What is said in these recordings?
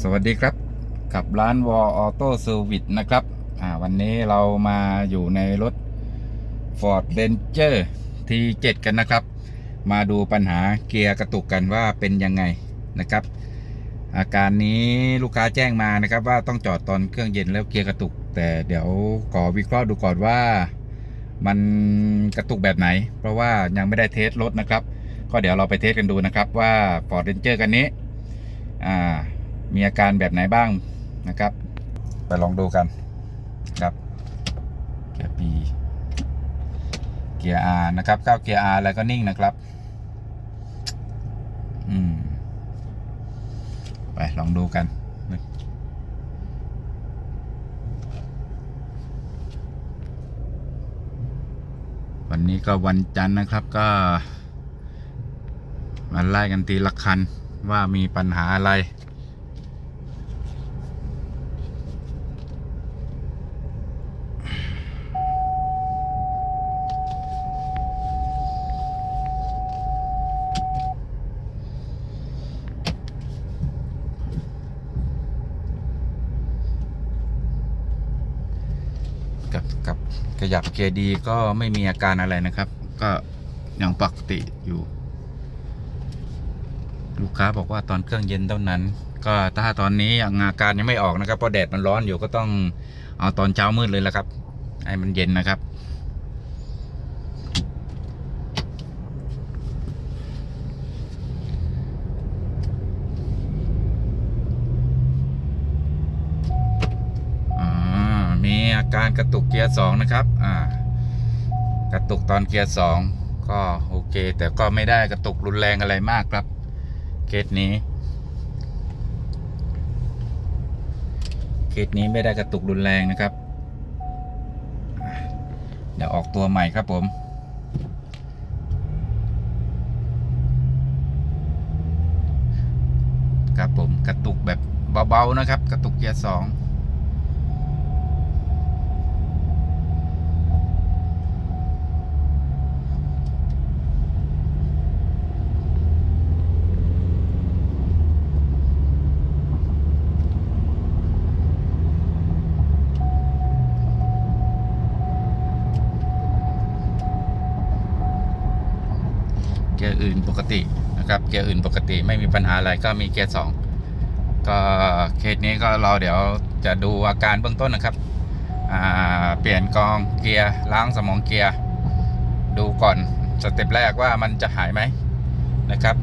สวัสดีครับ กับร้านวอลออโต้เซอร์วิสนะครับอ่าวันนี้เรามาอยู่ในรถ Ford Ranger T7 กันนะครับ มาดูปัญหาเกียร์กระตุกกันว่าเป็นยังไงนะครับ อาการนี้ลูกค้าแจ้งมานะครับ ว่าต้องจอดตอนเครื่องเย็นแล้วเกียร์กระตุก แต่เดี๋ยวขอวิเคราะห์ดูก่อนว่ามันกระตุกแบบไหน เพราะว่ายังไม่ได้เทสรถนะครับ ก็เดี๋ยวเราไปเทสกันดูนะครับว่า Ford Ranger กันนี้อ่า มีอาการแบบไหนบ้างนะครับ ไปลองดูกันครับเกียร์ P เกียร์ R นะครับเก้าเกียร์ R แล้วก็นิ่งนะครับ อืม ไปลองดูกันวันนี้ก็วันจันทร์นะครับก็มาไล่กันทีละคันว่ามีปัญหาอะไร กับกับขยับเกียร์ดีก็ไม่มีอาการอะไรนะครับ ก็ยังปกติอยู่ ลูกค้าบอกว่าตอนเครื่องเย็นเท่านั้น ก็ถ้าตอนนี้ยังอาการยังไม่ออกนะครับเพราะแดดมันร้อนอยู่ก็ต้องเอาตอนเช้ามืดเลยละครับให้มันเย็นนะครับ อ่ามี อาการกระตุกเกียร์สองนะครับ อ่า กระตุกตอนเกียร์สองก็โอเค แต่ก็ไม่ได้กระตุกรุนแรงอะไรมากครับ เคสนี้ เคสนี้ไม่ได้กระตุกรุนแรงนะครับ เดี๋ยวออกตัวใหม่ครับผมครับผมกระตุกแบบเบาๆนะครับ กระตุกเกียร์สอง ยร์อื่นปกตินะครับเกียร์อื่นปกติไม่มีปัญหาอะไรก็มีเกียร์สองก็เคสนี้ก็เราเดี๋ยวจะดูอาการเบื้องต้นนะครับเปลี่ยนกองเกียร์ล้างสมองเกียร์ดูก่อนสเต็ปแรกว่ามันจะหายไหมนะครับ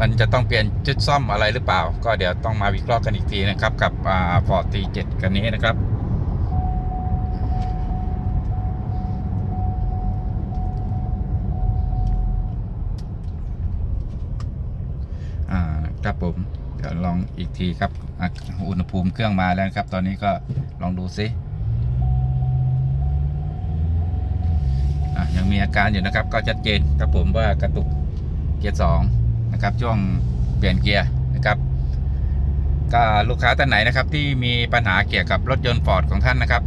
มันจะต้องเปลี่ยนจุดซ่อมอะไรหรือเปล่า ก็เดี๋ยวต้องมาวิเคราะห์กันอีกทีนะครับ กับฟอร์ตีเจ็ดกันนี้นะครับ อ่าครับผมเดี๋ยวลองอีกทีครับอุณหภูมิเครื่องมาแล้วครับ ตอนนี้ก็ลองดูซิยังมีอาการอยู่นะครับ ก็ชัดเจนครับผมว่ากระตุกเกียร์สองนะครับ ช่วงเปลี่ยนเกียร์นะครับ ก็ลูกค้าท่านไหนนะครับ ที่มีปัญหาเกี่ยวกับรถยนต์ฟอร์ดของท่านนะครับ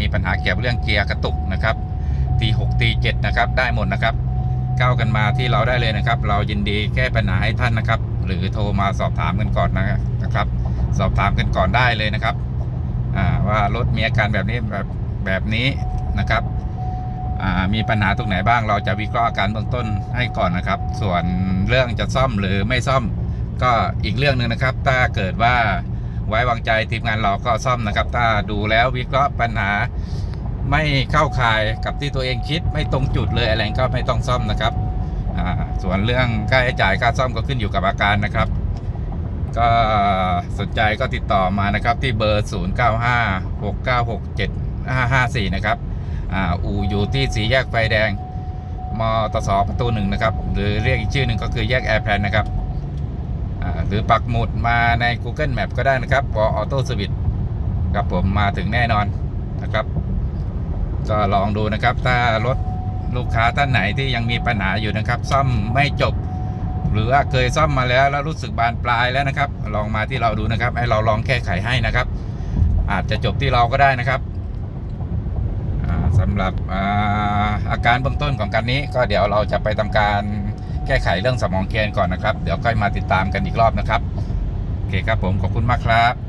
มีปัญหาเกี่ยวกับเรื่องเกียร์กระตุกนะครับตีหกตีเจ็ดนะครับ ได้หมดนะครับ เข้ากันมาที่เราได้เลยนะครับ เรายินดีแก้ปัญหาให้ท่านนะครับ หรือโทรมาสอบถามกันก่อนนะครับ สอบถามกันก่อนได้เลยนะครับว่ารถมีอาการแบบนี้แบบแบบนี้นะครับมีปัญหาตรงไหนบ้างเราจะวิเคราะห์อาการเบื้องต้นให้ก่อนนะครับ ส่วนเรื่องจะซ่อมหรือไม่ซ่อมก็อีกเรื่องหนึ่งนะครับ ถ้าเกิดว่าไว้วางใจทีมงานเราก็ซ่อมนะครับ ถ้าดูแล้ววิเคราะห์ปัญหา ไม่เข้าข่ายกับที่ตัวเองคิดไม่ตรงจุดเลยอะไรก็ไม่ต้องซ่อมนะครับส่วนเรื่องค่าใช้จ่ายค่าซ่อมก็ขึ้นอยู่กับอาการนะครับ ก็สนใจก็ติดต่อมานะครับที่เบอร์ 0 9 5 6 9 6 7 5 5 4 นะครับอ,อู่อยู่ที่สีแยกไฟแดงมตสประตูหนึ่งนะครับ หรือเรียกอีกชื่อหนึ่งก็คือแยกแอร์แพลนนะครับหรือปักหมุดมาใน Google Map ก็ได้นะครับวออโต้สวิตครับผมมาถึงแน่นอนนะครับ ก็ลองดูนะครับ ถ้ารถลูกค้าท่านไหนที่ยังมีปัญหาอยู่นะครับ ซ่อมไม่จบ หรือว่าเคยซ่อมมาแล้วแล้วรู้สึกบานปลายแล้วนะครับ ลองมาที่เราดูนะครับ ให้เราลองแก้ไขให้นะครับ อาจจะจบที่เราก็ได้นะครับอ่าสำหรับอาอาการเบื้องต้นของการนี้ ก็เดี๋ยวเราจะไปทำการแก้ไขเรื่องสมองเกียร์ก่อนนะครับ เดี๋ยวค่อยมาติดตามกันอีกรอบนะครับโอเคครับผมขอบคุณมากครับ